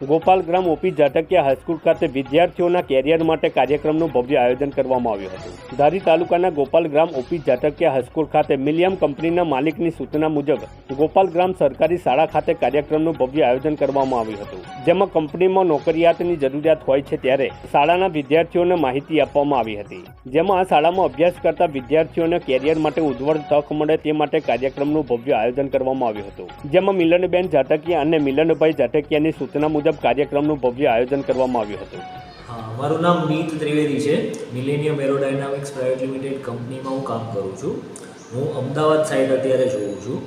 Gopalgram OP ઝાટકિયા high school ખાતે વિદ્યાર્થીઓના carrier માટે કાર્યક્રમનું ભવ્ય આયોજન કરવામાં આવ્યું હતું. ધારી તાલુકાના Gopalgram OP Jhatakiya high school ખાતે મિલિયમ કંપનીના માલિકની સૂચના મુજબ ગોપાલગ્રામ સરકારી શાળા ખાતે કાર્યક્રમનું ભવ્ય આયોજન કરવામાં આવ્યું હતું. જેમાં કંપનીમાં નોકરિયાતની જરૂરિયાત હોય છે ત્યારે શાળાના વિદ્યાર્થીઓને માહિતી આપવામાં આવી હતી. જેમાં આ શાળામાં અભ્યાસ કરતા વિદ્યાર્થીઓને કેરિયર માટે ઉજ્જવળ તક મળે તે માટે કાર્યક્રમનું ભવ્ય આયોજન કરવામાં આવ્યું હતું. જેમાં મિલનબેન ઝાટકિયા અને મિલનભાઈ ઝાટકિયાની સૂચના મુજબ કાર્યક્રમનું ભવ્ય આયોજન કરવામાં આવ્યું હતું. મારું નામ મીત ત્રિવેદી છે. મિલેનિયમ એરોડાયનામિક્સ પ્રાઇવેટ લિમિટેડ કંપનીમાં હું કામ કરું છું. હું અમદાવાદ સાઈડ અત્યારે જોઉં છું.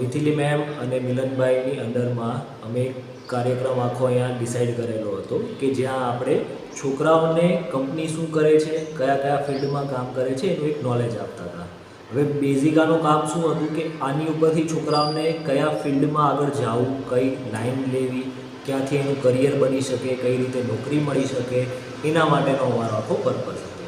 મિથિલી મેમ અને મિલનભાઈની અંડરમાં અમે કાર્યક્રમ આખો અહીંયા ડિસાઈડ કરેલો હતો કે જ્યાં આપણે છોકરાઓને કંપની શું કરે છે કયા કયા ફિલ્ડમાં કામ કરે છે, એનું એક નોલેજ આપતા હતા. હવે બેઝિકાનું કામ શું હતું કે આની ઉપરથી છોકરાઓને કયા ફિલ્ડમાં આગળ જવું, કઈ લાઈન લેવી, ક્યાંથી એનું કરિયર બની શકે, કઈ રીતે નોકરી મળી શકે, એના માટેનો અમારો આખો પર્પઝ હતો.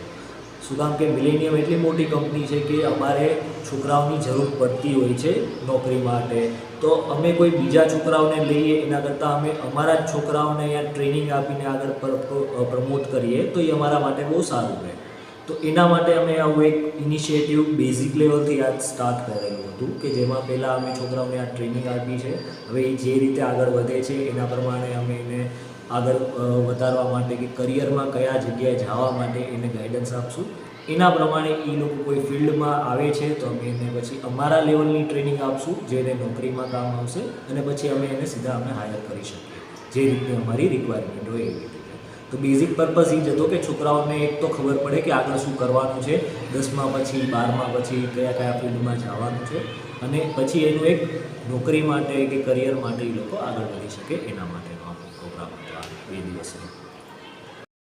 શું કામ કે મિલેનિયમ એટલી મોટી કંપની છે કે અમારે છોકરાઓની જરૂર પડતી હોય છે નોકરી માટે. તો અમે કોઈ બીજા છોકરાઓને લઈએ, એના કરતાં અમે અમારા જ છોકરાઓને અહીંયા ટ્રેનિંગ આપીને આગળ પ્રમોટ કરીએ, તો એ અમારા માટે બહુ સારું રહે. તો એના માટે અમે આવું એક ઇનિશિયેટિવ બેઝિક લેવલથી આ સ્ટાર્ટ કરેલું હતું કે જેમાં પહેલાં અમે છોકરાઓને આ ટ્રેનિંગ આપી છે. હવે એ જે રીતે આગળ વધે છે, એના પ્રમાણે અમે એને આગળ વધારવા માટે કે કરિયરમાં કયા જગ્યાએ જવા માટે એને ગાઈડન્સ આપશું. એના પ્રમાણે એ લોકો કોઈ ફિલ્ડમાં આવે છે તો અમે એને પછી અમારા લેવલની ટ્રેનિંગ આપશું, જે એને નોકરીમાં કામ આવશે અને પછી અમે એને સીધા અમે હાયર કરી શકીએ. જે રીતે અમારી રિક્વાયરમેન્ટ હોય એવી રીતે. તો બેઝિક પર્પઝ એ જ હતો કે છોકરાઓને એક તો ખબર પડે કે આગળ શું કરવાનું છે. દસમા પછી, બારમા પછી કયા કયા ફિલ્ડમાં જવાનું છે અને પછી એનું એક નોકરી માટે કે કરિયર માટે એ લોકો આગળ વધી શકે એના માટેનો આ પ્રોગ્રામ હતો આ બે દિવસનો.